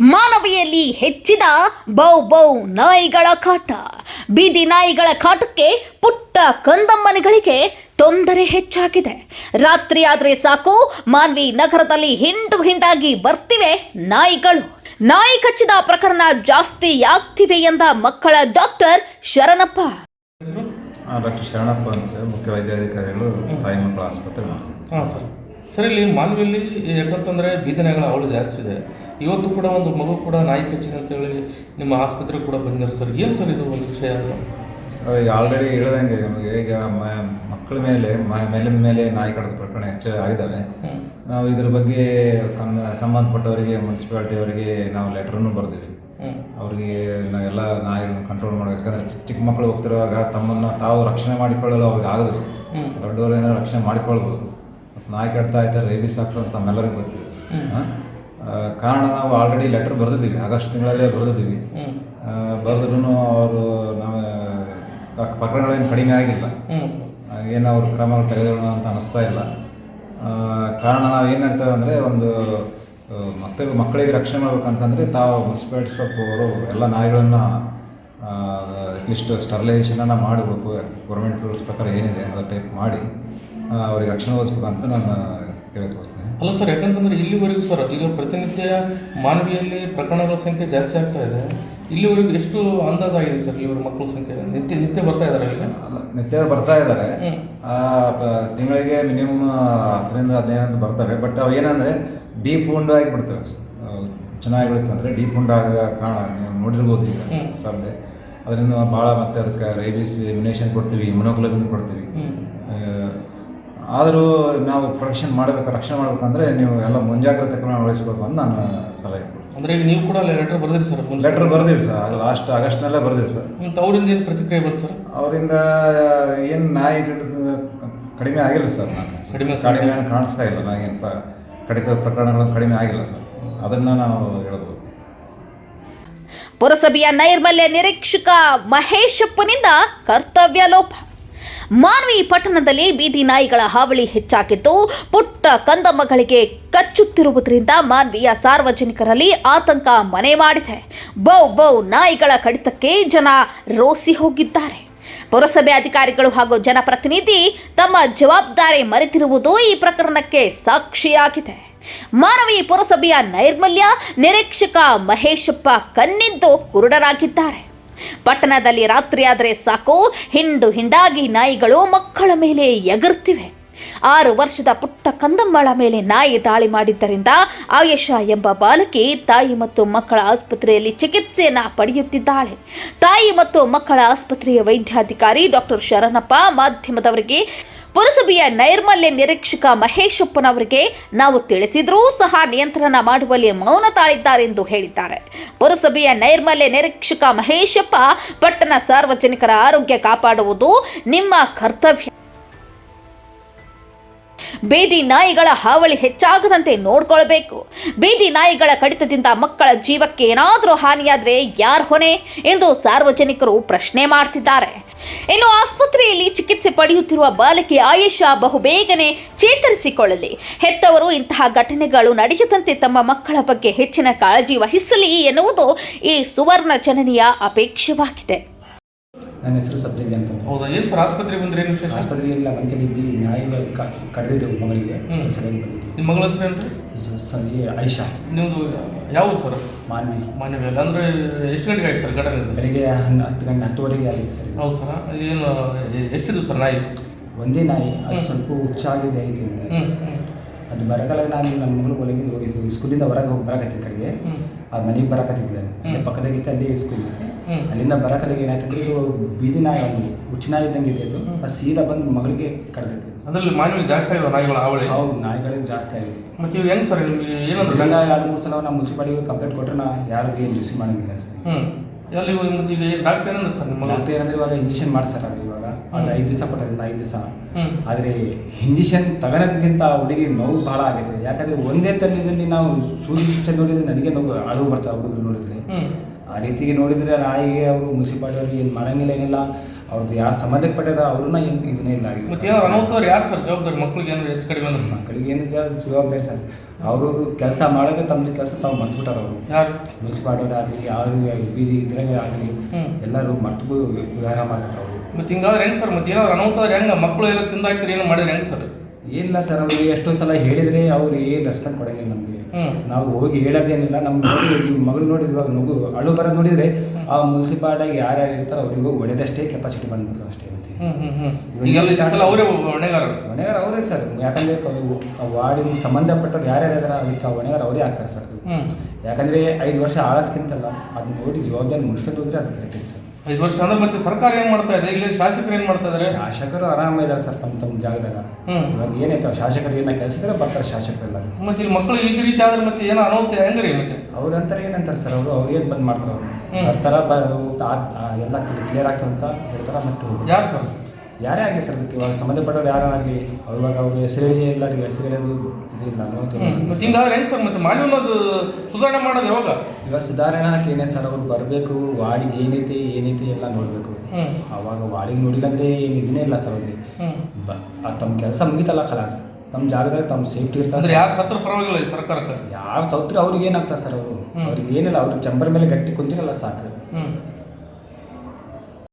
ಮಾನವಿಯಲ್ಲಿ ಹೆಚ್ಚಿದ ಬೌ ಬೌ ನಾಯಿಗಳ ಕಾಟ. ಬೀದಿ ನಾಯಿಗಳ ಕಾಟಕ್ಕೆ ಪುಟ್ಟ ಕಂದಮ್ಮನಿಗಳಿಗೆ ತೊಂದರೆ ಹೆಚ್ಚಾಗಿದೆ. ರಾತ್ರಿ ಆದ್ರೆ ಸಾಕು ಮಾನ್ವಿ ನಗರದಲ್ಲಿ ಹಿಂಡು ಹಿಂಡಾಗಿ ಬರ್ತಿವೆ ನಾಯಿಗಳು. ನಾಯಿ ಕಚ್ಚಿದ ಪ್ರಕರಣ ಜಾಸ್ತಿ ಆಗ್ತಿವೆ ಎಂದ ಮಕ್ಕಳ ಡಾಕ್ಟರ್ ಶರಣಪ್ಪ. ಡಾಕ್ಟರ್ ಶರಣಪ್ಪ ಅಂತ ಸರ್ ಮುಖ್ಯ ವೈದ್ಯಾಧಿಕಾರಿಗಳು ತಾಯಿ ಮಕ್ಕಳ ಆಸ್ಪತ್ರೆ. ಹಾಂ ಸರ್. ಸರ್ ಇಲ್ಲಿ ಮಾನ್ವಿಯಲ್ಲಿ ಯಾಕಂತಂದರೆ ಬೀದಿನಾಯಿಗಳ ಅವಳು ಜಾಸ್ತಿ ಇದೆ. ಇವತ್ತು ಕೂಡ ಒಂದು ಮಗು ಕೂಡ ನಾಯಿ ಕಚ್ಚಿದೆ ಅಂತೇಳಿ ನಿಮ್ಮ ಆಸ್ಪತ್ರೆಗೆ ಕೂಡ ಬಂದಿರೋ ಸರ್. ಏನು ಸರ್ ಇದು ಒಂದು ವಿಷಯ? ಸರ್ ಈಗ ಆಲ್ರೆಡಿ ಹೇಳ್ದಂಗೆ ನಮಗೆ ಈಗ ಮ- ಮಕ್ಕಳ ಮೇಲೆ ಮ- ಮೇಲಿನ ಮೇಲೆ ನಾಯಿ ಕಡಿದ ಪ್ರಕರಣ ಹೆಚ್ಚು ಆಗಿದ್ದಾವೆ. ನಾವು ಇದ್ರ ಬಗ್ಗೆ ಕನ್ನ ಸಂಬಂಧಪಟ್ಟವರಿಗೆ ಮುನ್ಸಿಪಾಲ್ಟಿ ಅವರಿಗೆ ನಾವು ಲೆಟ್ರನ್ನು ಬರೆದಿವಿ. ಅವ್ರಿಗೆ ನಾವೆಲ್ಲ ನಾಯಿಗಳನ್ನ ಕಂಟ್ರೋಲ್ ಮಾಡಬೇಕು. ಯಾಕಂದರೆ ಚಿಕ್ಕ ಚಿಕ್ಕ ಮಕ್ಕಳು ಹೋಗ್ತಿರುವಾಗ ತಮ್ಮನ್ನು ತಾವು ರಕ್ಷಣೆ ಮಾಡಿಕೊಳ್ಳಲು ಅವ್ರಿಗೆ ಆಗದು. ದೊಡ್ಡವರೇನೋ ರಕ್ಷಣೆ ಮಾಡಿಕೊಳ್ಬೋದು. ನಾಯಿ ಕಟ್ತಾ ಇದ್ದಾರೆ ರೇಬಿಸ್ ಆಗ್ತದೆ ಅಂತ ತಮ್ಮೆಲ್ಲರಿಗೂ ಗೊತ್ತಿದೆ. ಆ? ಕಾರಣ ನಾವು ಆಲ್ರೆಡಿ ಲೆಟರ್ ಬರೆದಿದ್ದೀವಿ ಆಗಸ್ಟ್ ತಿಂಗಳಲ್ಲೇ ಬರೆದಿದ್ದೀವಿ. ಬರೆದ್ರೂ ಅವರು ನಾವು ಪ್ರಕರಣಗಳೇನು ಕಡಿಮೆ ಆಗಿಲ್ಲ. ಏನು ಅವ್ರ ಕ್ರಮಗಳು ತೆಗೆದಿರೋಣ ಅಂತ ಅನಿಸ್ತಾ ಇಲ್ಲ. ಕಾರಣ ನಾವು ಏನು ಹೇಳ್ತೇವೆ ಅಂದರೆ ಒಂದು ಮತ್ತೆ ಮಕ್ಕಳಿಗೆ ರಕ್ಷಣೆ ಮಾಡ್ಬೇಕಂತಂದರೆ ತಾವು ಮುನ್ಸಿಪಾಲಿಟಿ ಸ್ವಲ್ಪ ಅವರು ಎಲ್ಲ ನಾಯಿಗಳನ್ನು ಅಟ್ಲೀಸ್ಟ್ ಸ್ಟರ್ಲೈಸೇಷನನ್ನು ಮಾಡಬೇಕು ಗೌರ್ಮೆಂಟ್ ರೂಲ್ಸ್ ಪ್ರಕಾರ ಏನಿದೆ ಅದರ ಟೈಪ್ ಮಾಡಿ ಅವ್ರಿಗೆ ರಕ್ಷಣೆ ಅಂತ ನಾನು ಕೇಳ್ಕೊಳ್ತೀನಿ. ಅಲ್ಲ ಸರ್ ಯಾಕಂತಂದ್ರೆ ಇಲ್ಲಿವರೆಗೂ ಸರ್ ಈಗ ಪ್ರತಿನಿತ್ಯ ಮಾನವಿಯಲ್ಲಿ ಪ್ರಕರಣಗಳ ಸಂಖ್ಯೆ ಜಾಸ್ತಿ ಆಗ್ತಾ ಇದೆ. ಇಲ್ಲಿವರೆಗೂ ಎಷ್ಟು ಅಂದಾಜಾಗಿದೆ ಸರ್ ಇವರು ಮಕ್ಕಳ ಸಂಖ್ಯೆ? ನಿತ್ಯ ನಿತ್ಯ ಬರ್ತಾ ಇದ್ದಾರೆ ಇಲ್ಲಿ? ಅಲ್ಲ ನಿತ್ಯ ಬರ್ತಾ ಇದ್ದಾರೆ ತಿಂಗಳಿಗೆ ಮಿನಿಮಮ್ ಹತ್ತರಿಂದ ಹದಿನೈದು ಬರ್ತವೆ. ಬಟ್ ಅವು ಏನಂದರೆ ಡೀಪ್ ಉಂಡ್ ಆಗಿಬಿಡ್ತವೆ. ಚೆನ್ನಾಗಿಬಿಡುತ್ತಂದರೆ ಡೀಪ್ ಉಂಡ್ ಆಗ ಕಾರಣ ನೀವು ನೋಡಿರ್ಬೋದು ಈಗ. ಸಾಧ್ಯ ಅದರಿಂದ ಭಾಳ ಮತ್ತೆ ಅದಕ್ಕೆ ರೇಬಿಸ್ ಇಮ್ಯುನೇಷನ್ ಕೊಡ್ತೀವಿ ಇಮ್ಯುನೋಗ್ಲೋಬಿನ್ ಕೊಡ್ತೀವಿ. ಆದರೂ ನಾವು ಪ್ರೊಟೆಕ್ಷನ್ ಮಾಡಬೇಕು ರಕ್ಷಣೆ ಮಾಡಬೇಕಂದ್ರೆ ನೀವು ಎಲ್ಲ ಮುಂಜಾಗ್ರತೆ ಕ್ರಮ ವಹಿಸಬೇಕು ಅಂತ ನಾನು ಸಲಹೆ ಅಂದರೆ ಈಗ ನೀವು ಕೂಡ ಲೆಟರ್ ಬರ್ದಿರಿ ಸರ್ ಲೆಟರ್ ಲೆಟ್ರ್ ಬರ್ದೀವಿ ಸರ್ ಲಾಸ್ಟ್ ಆಗಸ್ಟ್ನಲ್ಲೇ ಬರ್ದೀವಿ ಸರ್ ಮತ್ತು ಅವರಿಂದ ಏನು ಪ್ರತಿಕ್ರಿಯೆ ಬಂತು ಸರ್ ಅವರಿಂದ ಏನು ನಾಯಿ ಕಡಿಮೆ ಆಗಿಲ್ಲ ಸರ್ ನಾನು. ಕಡಿಮೆ ಕಡಿಮೆ ಏನು ಕಾಣಿಸ್ತಾ ಇಲ್ಲ ನಾನು ಏನು ಕಡಿತ ಪ್ರಕರಣಗಳು ಕಡಿಮೆ ಆಗಿಲ್ಲ ಸರ್ ಅದನ್ನು ನಾವು ಹೇಳ್ಬೋದು. ಪುರಸಭೆಯ ನೈರ್ಮಲ್ಯ ನಿರೀಕ್ಷಕ ಮಹೇಶಪ್ಪನಿಂದ ಕರ್ತವ್ಯ ಲೋಪ. ಮಾನ್ವಿ ಪಟ್ಟಣದಲ್ಲಿ ಬೀದಿ ನಾಯಿಗಳ ಹಾವಳಿ ಹೆಚ್ಚಾಗಿದ್ದು ಪುಟ್ಟ ಕಂದಮ್ಮಗಳಿಗೆ ಕಚ್ಚುತ್ತಿರುವುದರಿಂದ ಮಾನ್ವಿಯ ಸಾರ್ವಜನಿಕರಲ್ಲಿ ಆತಂಕ ಮನೆ ಮಾಡಿದೆ. ಬೌ ಬೌ ನಾಯಿಗಳ ಕಡಿತಕ್ಕೆ ಜನ ರೋಸಿ ಹೋಗಿದ್ದಾರೆ. ಪುರಸಭೆ ಅಧಿಕಾರಿಗಳು ಹಾಗೂ ಜನಪ್ರತಿನಿಧಿ ತಮ್ಮ ಜವಾಬ್ದಾರಿ ಮರೆತಿರುವುದು ಈ ಪ್ರಕರಣಕ್ಕೆ ಸಾಕ್ಷಿಯಾಗಿದೆ. ಮಾನವಿ ಪುರಸಭೆಯ ನೈರ್ಮಲ್ಯ ನಿರೀಕ್ಷಕ ಮಹೇಶಪ್ಪ ಕಣ್ಣಿದ್ದು ಕುರುಡರಾಗಿದ್ದಾರೆ. ಪಟ್ಟಣದಲ್ಲಿ ರಾತ್ರಿಯಾದರೆ ಸಾಕು, ಹಿಂಡು ಹಿಂಡಾಗಿ ನಾಯಿಗಳು ಮಕ್ಕಳ ಮೇಲೆ ಎಗರ್ತಿವೆ. ಆರು ವರ್ಷದ ಪುಟ್ಟ ಕಂದಮ್ಮಳ ಮೇಲೆ ನಾಯಿ ದಾಳಿ ಮಾಡಿದ್ದರಿಂದ ಆಯೇಷಾ ಎಂಬ ಬಾಲಕಿ ತಾಯಿ ಮತ್ತು ಮಕ್ಕಳ ಆಸ್ಪತ್ರೆಯಲ್ಲಿ ಚಿಕಿತ್ಸೆಯನ್ನ ಪಡೆಯುತ್ತಿದ್ದಾಳೆ. ತಾಯಿ ಮತ್ತು ಮಕ್ಕಳ ಆಸ್ಪತ್ರೆಯ ವೈದ್ಯಾಧಿಕಾರಿ ಡಾಕ್ಟರ್ ಶರಣಪ್ಪ ಮಾಧ್ಯಮದವರಿಗೆ ಪುರಸಭೆಯ ನೈರ್ಮಲ್ಯ ನಿರೀಕ್ಷಕ ಮಹೇಶಪ್ಪನವರಿಗೆ ನಾವು ತಿಳಿಸಿದರೂ ಸಹ ನಿಯಂತ್ರಣ ಮಾಡುವಲ್ಲಿ ಮೌನ ತಾಳಿದ್ದಾರೆ ಎಂದು ಹೇಳಿದ್ದಾರೆ. ಪುರಸಭೆಯ ನೈರ್ಮಲ್ಯ ನಿರೀಕ್ಷಕ ಮಹೇಶಪ್ಪ, ಪಟ್ಟಣ ಸಾರ್ವಜನಿಕರ ಆರೋಗ್ಯ ಕಾಪಾಡುವುದು ನಿಮ್ಮ ಕರ್ತವ್ಯ. ಬೀದಿ ನಾಯಿಗಳ ಹಾವಳಿ ಹೆಚ್ಚಾಗದಂತೆ ನೋಡ್ಕೊಳ್ಬೇಕು. ಬೀದಿ ನಾಯಿಗಳ ಕಡಿತದಿಂದ ಮಕ್ಕಳ ಜೀವಕ್ಕೆ ಏನಾದರೂ ಹಾನಿಯಾದರೆ ಯಾರು ಹೊಣೆ ಎಂದು ಸಾರ್ವಜನಿಕರು ಪ್ರಶ್ನೆ ಮಾಡ್ತಿದ್ದಾರೆ. ಇನ್ನು ಆಸ್ಪತ್ರೆಯಲ್ಲಿ ಚಿಕಿತ್ಸೆ ಪಡೆಯುತ್ತಿರುವ ಬಾಲಕಿ ಆಯುಷ ಬಹುಬೇಗನೆ ಚೇತರಿಸಿಕೊಳ್ಳಲಿ. ಹೆತ್ತವರು ಇಂತಹ ಘಟನೆಗಳು ನಡೆಯದಂತೆ ತಮ್ಮ ಮಕ್ಕಳ ಬಗ್ಗೆ ಹೆಚ್ಚಿನ ಕಾಳಜಿ ವಹಿಸಲಿ ಎನ್ನುವುದು ಈ ಸುವರ್ಣ ಜನನಿಯ ಅಪೇಕ್ಷವಾಗಿದೆ. ನನ್ನ ಹೆಸರು ಸಬ್ಜೆಕ್ಟ್ ಹೌದಾ? ಏನು ಸರ್? ಆಸ್ಪತ್ರೆಗೆ ಬಂದ್ರೆ ಏನು ವಿಶೇಷ? ಆಸ್ಪತ್ರೆ ಇಲ್ಲ ಬಿ ನಾಯಿಗಳು ಕಡಿದಿದ್ದೆವು ಮಗಳಿಗೆ. ಸರಿಯಾಗಿ ಬಂದಿದ್ವಿ ನಿಮ್ಮ ಮಗಳ ಹೆಸರು ಏನು ಸರಿ? ಐಶಾ. ನಿಮ್ಮದು ಯಾವುದು ಸರ್ ಸರ್? ಮಾನ್ವಿ. ಅಲ್ಲ ಅಂದರೆ ಎಷ್ಟು ಗಂಟೆಗೆ ಆಯ್ತು ಸರ್ ಘಟನೆ? ಬೆಳಿಗ್ಗೆ ಹನ್ನ ಹತ್ತು ಗಂಟೆ ಹತ್ತುವರೆಗೆ ಆಗಿತ್ತು ಸರ್ ಹೌದು ಸರ್ ಏನು ಎಷ್ಟಿದ್ದು ಸರ್ ನಾಯಿ? ಒಂದೇ ನಾಯಿ ಅದು. ಸ್ವಲ್ಪ ಹುಚ್ಚಾಗಿದೆ ಐತಿ ಅಂದೆ. ಬರಗಾಲ ನಾನು ನಮ್ಮ ಮಗಳು ಒಳಗೆ ಹೋಗಿ ಸ್ಕೂಲಿಂದ ಹೊರಗೆ ಹೋಗಿ ಬರಕತ್ತಿ ಕಡೆಗೆ. ಆ ಮನೆಗೆ ಬರಕತ್ತಿದ್ದೆ. ಪಕ್ಕದಾಗಿತ್ತು ಅಲ್ಲಿ ಸ್ಕೂಲ್ ಐತೆ. ಅಲ್ಲಿಂದ ಬರಕಲ್ಲಿಗೆ ಏನಾಯ್ತಂದ್ರೆ ಇದು ಬೀದಿ ನಾಯಿ ಒಂದು ಹುಚ್ಚು ನಾಯಿ ಇದ್ದಂಗೆ ಇದೆ. ಇದು ಅದು ಸೀದಾ ಬಂದು ಮಗಳಿಗೆ ಕಡ್ದೈತೆ ಅದ್ರಲ್ಲಿ ಮಾನವಿ ಜಾಸ್ತಿ ಆಗಿರೋ ನಾಯಿಗಳು ಹಾವಳಿ ಹೌದು ನಾಯಿಗಳಿಗೆ ಜಾಸ್ತಿ ಆಗಿದೆ. ಮತ್ತೆ ಇವು ಹೆಂಗೆ ಸರ್ ಏನಂದ್ರೆ ಗಂಡ ಎರಡು ಮೂರು ಸಲ ನಾವು ಮುನ್ಸಿಪಾಲಿಟಿಗೆ ಕಂಪ್ಲೇಂಟ್ ಕೊಟ್ಟರೆ ನಾ ಯಾರಿಗೂ ಏನು ರಿಸೀವ್ ಮಾಡಂಗಿಲ್ಲ ಸರ್ ಹ್ಞೂ ಎಲ್ಲಿ ಇವಾಗ ಮತ್ತೆ ಈಗ ಡಾಕ್ಟರ್ ಏನಂದ್ರೆ ಸರ್ ನಿಮ್ಮ ಡಾಕ್ಟರ್ ಏನಂದ್ರೆ ಇವಾಗ ಇಂಜೆಕ್ಷನ್ ಮಾಡ್ಸಾರ ಇವಾಗ. ಅದು ಐದು ದಿವಸ ಕೊಟ್ಟಾರೆ ಐದು ದಿವಸ. ಆದರೆ ಇಂಜೆಕ್ಷನ್ ತಗೊಳೋದಕ್ಕಿಂತ ಹುಡುಗಿ ನೋವು ಭಾಳ ಆಗೈತೆ ಯಾಕಂದ್ರೆ ಒಂದೇ ತಂಡದಲ್ಲಿ ನಾವು ಸೂರ್ಯ ನೋಡಿದ್ರೆ ನನಗೆ ನೋವು ಅಳುವು ಬರ್ತಾವೆ ಹುಡುಗರು ನೋಡಿದ್ರೆ. ಆ ರೀತಿಗೆ ನೋಡಿದರೆ ನಾಯಿಗೆ ಅವರು ಮುನ್ಸಿಪಾಲ್ಟಿಯವ್ರಿಗೆ ಏನು ಮಾಡಂಗಿಲ್ಲ ಏನಿಲ್ಲ. ಅವ್ರದ್ದು ಯಾರು ಸಂಬಂಧಪಟ್ಟಿದ ಅವ್ರನ್ನ ಏನು ಇದನ್ನೇ ಇಲ್ಲ. ಮತ್ತೆ ಅನಾಹುತವ್ರು ಯಾರು ಸರ್? ಜವಾಬ್ದಾರಿ ಮಕ್ಳಿಗೆ ಏನು ಹೆಚ್ಚು ಕಡಿಮೆ ಅಂದ್ರೆ? ಮಕ್ಕಳಿಗೆ ಏನಿದೆ ಅದು ಜವಾಬ್ದಾರಿ ಸರ್. ಅವರು ಕೆಲಸ ಮಾಡೋದೇ ತಮ್ಮದು ಕೆಲಸ ತಾವು ಮರ್ತುಬಿಟ್ಟಾರ ಅವರು. ಯಾರು? ಮುನ್ಸಿಪಾಲ್ಟಿಯವರಾಗಲಿ ಯಾರು ಬೀದಿ ಇದ್ರಾಗ ಆಗಲಿ. ಎಲ್ಲರೂ ಮರ್ತು ವ್ಯವಹಾರ ಮಾಡ್ತಾರೆ ಅವರು. ಮತ್ತೆ ಹಿಂಗಾದ್ರೆ ಹೆಂಗೆ ಸರ್? ಮತ್ತೆ ಏನಾದ್ರು ಅನಾಹುತವ್ರು ಹೆಂಗೆ? ಮಕ್ಕಳು ಏನೋ ತಿಂದಾಕ್ತಿರಿ ಏನು ಮಾಡಿದ್ರೆ ಹೆಂಗೆ ಸರ್? ಏನಿಲ್ಲ ಸರ್ ಅವ್ರಿಗೆ ಎಷ್ಟೋ ಸಲ ಹೇಳಿದ್ರೆ ಅವ್ರು ಏನು ರೆಸ್ಪಾಂಡ್ ಕೊಡೋಂಗಿಲ್ಲ ನಮಗೆ. ನಾವು ಹೋಗಿ ಹೇಳೋದೇನಿಲ್ಲ ನಮ್ಮ ಮಗಳು ನೋಡಿದ್ವಾಗ ಇವಾಗ ನಗು ಅಳು ಬರೋದು ನೋಡಿದ್ರೆ ಆ ಮುನ್ಸಿಪಾಲ್ಟಿಯಾಗಿ ಯಾರ್ಯಾರು ಇರ್ತಾರೆ ಅವ್ರಿಗೆ ಹೋಗಿ ಒಡೆದಷ್ಟೇ ಕೆಪಾಸಿಟಿ ಬಂದ್ಬಿಡ್ತು ಅಷ್ಟೇ ಮತ್ತೆ. ಅವರೇ ಹೊಣೆಗಾರರು. ಹೊಣೆಗಾರ ಅವರೇ ಸರ್ ಯಾಕಂದರೆ ಆ ವಾರ್ಡಿಗೆ ಸಂಬಂಧಪಟ್ಟವ್ರು ಯಾರ್ಯಾರು ಇದಾರೆ ಅದಕ್ಕೆ ಆ ಹೊಣೆಗಾರ ಅವರೇ ಆಗ್ತಾರೆ ಸರ್ ಅದು. ಹ್ಮ್. ಯಾಕಂದರೆ ಐದು ವರ್ಷ ಆಳೋದ್ಕಿಂತಲ್ಲ ಅದು ನೋಡಿ ಜವಾಬ್ದಾರಿ ಮುಗಿಸ್ಕೊಂಡು ಹೋದ್ರೆ ಅದು ಕರೆಕ್ಟ್ ಸರ್ ಐದು ವರ್ಷ ಅಂದ್ರೆ ಮತ್ತೆ ಸರ್ಕಾರ ಏನ್ ಮಾಡ್ತಾ ಇದೆ? ಇಲ್ಲಿ ಶಾಸಕರು ಏನ್ ಮಾಡ್ತಾ ಇದಾರೆ? ಶಾಸಕರು ಆರಾಮ ಇದ್ದಾರೆ ಸರ್ ತಮ್ಮ ತಮ್ಮ ಜಾಗದಾಗ. ಹ್ಮ್. ಇವಾಗ ಏನೈತೆ ಶಾಸಕರು ಏನ ಕೆಲಸ ಇದ್ರೆ ಬರ್ತಾರೆ ಶಾಸಕರೆಲ್ಲ ಮತ್ತೆ ಇಲ್ಲಿ ಮಕ್ಕಳು ಈ ರೀತಿ ಆದ್ರೆ ಮತ್ತೆ ಏನೋ ಅನಾಹುತ ಹೆಂಗ್ರಿ ಮತ್ತೆ? ಅವ್ರು ಅಂತಾರೆ ಏನಂತಾರೆ ಸರ್? ಅವರು ಅವ್ರು ಏನು ಬಂದ್ ಮಾಡ್ತಾರೆ ಅವರು. ಬರ್ತಾರ ಬ ಎಲ್ಲ ಕ್ಲಿಯರ್ ಆಗ್ತಂತ ಹೇಳ್ತಾರ ಮತ್ತೆ ಹೋಗ್ತಾರೆ. ಯಾರು ಸರ್? ಯಾರೇ ಆಗಲಿ ಸರ್ ಅದಕ್ಕೆ ಇವಾಗ ಸಂಬಂಧಪಟ್ಟವ್ರು ಯಾರಾಗಲಿ ಅವ್ರು ಇವಾಗ ಅವ್ರ ಹೆಸರು ಇಲ್ಲ ಹೆಸರು ಹೇಳೋದು ಇದಿಲ್ಲ ಅನ್ನೋದು ಮತ್ತೆ ಹಿಂಗಾದ್ರೆ ಹೆಂಗೆ ಸರ್ ಮತ್ತೆ ಅನ್ನೋದು ಸುಧಾರಣೆ ಮಾಡೋದು ಯಾವಾಗ? ಇವಾಗ ಸುಧಾರಣೆ ಏನೇ ಸರ್ ಅವ್ರು ಬರಬೇಕು ವಾಡಿಗೆ ಏನೈತಿ ಏನೈತಿ ಎಲ್ಲ ನೋಡಬೇಕು. ಅವಾಗ ವಾಡಿಗೆ ನೋಡಿಲ್ಲ ಅಂದರೆ ಏನು ಇದನ್ನೇ ಇಲ್ಲ ಸರ್ ಅವ್ರಿಗೆ. ಆ ತಮ್ಮ ಕೆಲಸ ಮುಗಿತಲ್ಲ ಕಲಾಸ್ ತಮ್ಮ ಜಾಗದಾಗ ತಮ್ಮ ಸೇಫ್ಟಿ ಅಂದ್ರೆ ಇರ್ತಾರೆ ಯಾರು ಸತ್ರ ಪರವಾಗಿಲ್ಲ ಈ ಸರ್ಕಾರಕ್ಕೆ? ಯಾರು ಸತ್ರ ಅವ್ರಿಗೆ ಏನಾಗ್ತಾರೆ ಸರ್ ಅವರು. ಅವ್ರಿಗೆ ಏನಿಲ್ಲ ಅವ್ರ ಚಂಬರ್ ಮೇಲೆ ಗಟ್ಟಿ ಕುಂತಿರಲ್ಲ ಸಾಕು